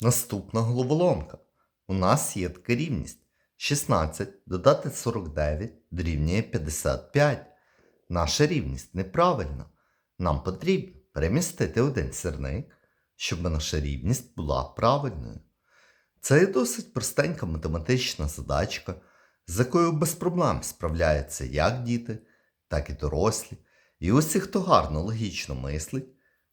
Наступна головоломка. У нас є така рівність. 16 додати 49 дорівнює 55. Наша рівність неправильна. Нам потрібно перемістити один сірник, щоб наша рівність була правильною. Це є досить простенька математична задачка, з якою без проблем справляються як діти, так і дорослі. І усі, хто гарно логічно мислить,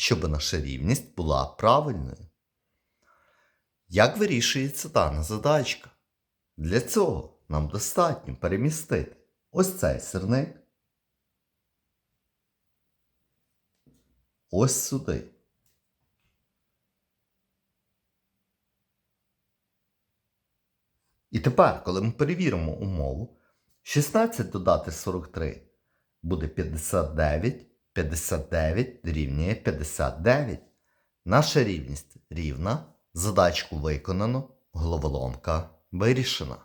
щоб наша рівність була правильною. Як вирішується дана задачка? Для цього нам достатньо перемістити ось цей сірник ось сюди. І тепер, коли ми перевіримо умову, 16 додати 43 буде 59, 59 дорівнює 59. Наша рівність рівна, задачку виконано, головоломка вирішена.